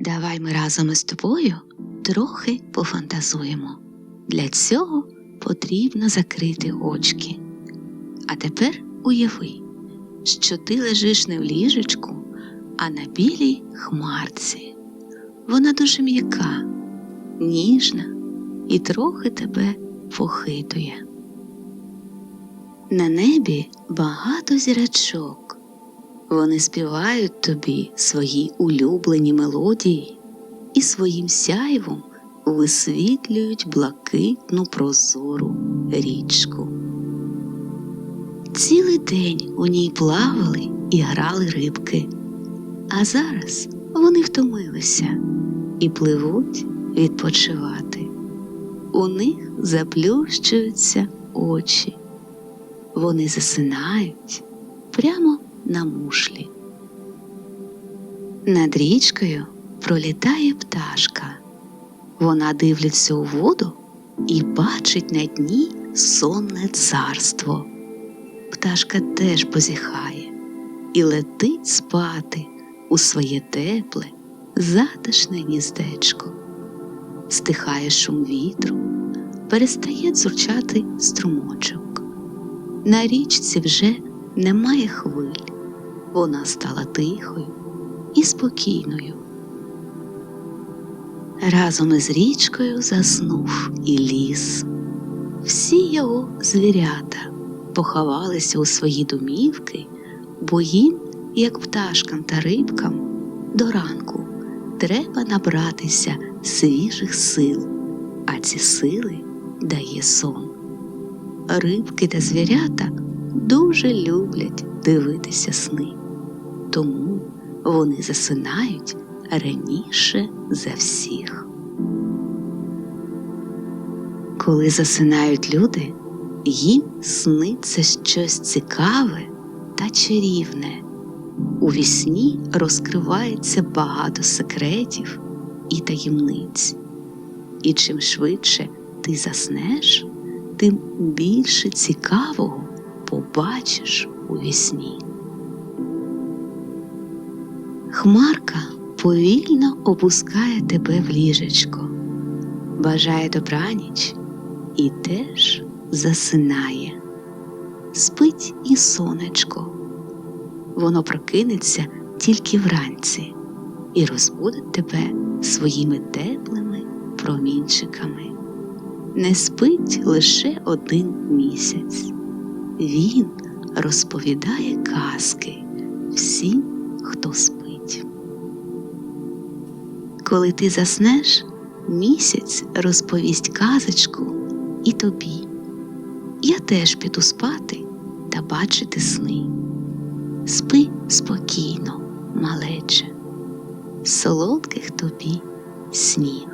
Давай ми разом із тобою трохи пофантазуємо. Для цього потрібно закрити очки. А тепер уяви, що ти лежиш не в ліжечку, а на білій хмарці. Вона дуже м'яка, ніжна і трохи тебе похитує. На небі багато зірочок. Вони співають тобі свої улюблені мелодії і своїм сяйвом висвітлюють блакитну прозору річку. Цілий день у ній плавали і грали рибки, а зараз вони втомилися і пливуть відпочивати. У них заплющуються очі. Вони засинають прямо на мушлі. Над річкою пролітає пташка. Вона дивиться у воду і бачить на дні сонне царство. Пташка теж позіхає і летить спати у своє тепле, затишне гніздечко. Стихає шум вітру, перестає дзурчати струмочок. На річці вже немає хвиль, вона стала тихою і спокійною. Разом із річкою заснув і ліс. Всі його звірята поховалися у свої домівки, бо їм, як пташкам та рибкам, до ранку треба набратися свіжих сил, а ці сили дає сон. Рибки та звірята дуже люблять дивитися сни, тому вони засинають раніше за всіх. Коли засинають люди, їм сниться щось цікаве та чарівне. У вісні розкривається багато секретів і таємниць. І чим швидше ти заснеш, тим більше цікавого побачиш у вісні. Хмарка повільно опускає тебе в ліжечко, бажає добраніч і теж засинає. Спить і сонечко. Воно прокинеться тільки вранці і розбудить тебе своїми теплими промінчиками. Не спить лише один місяць. Він розповідає казки всім, хто спить. Коли ти заснеш, місяць розповість казочку і тобі. Я теж піду спати та бачити сни. Спи спокійно, малече, солодких тобі снів.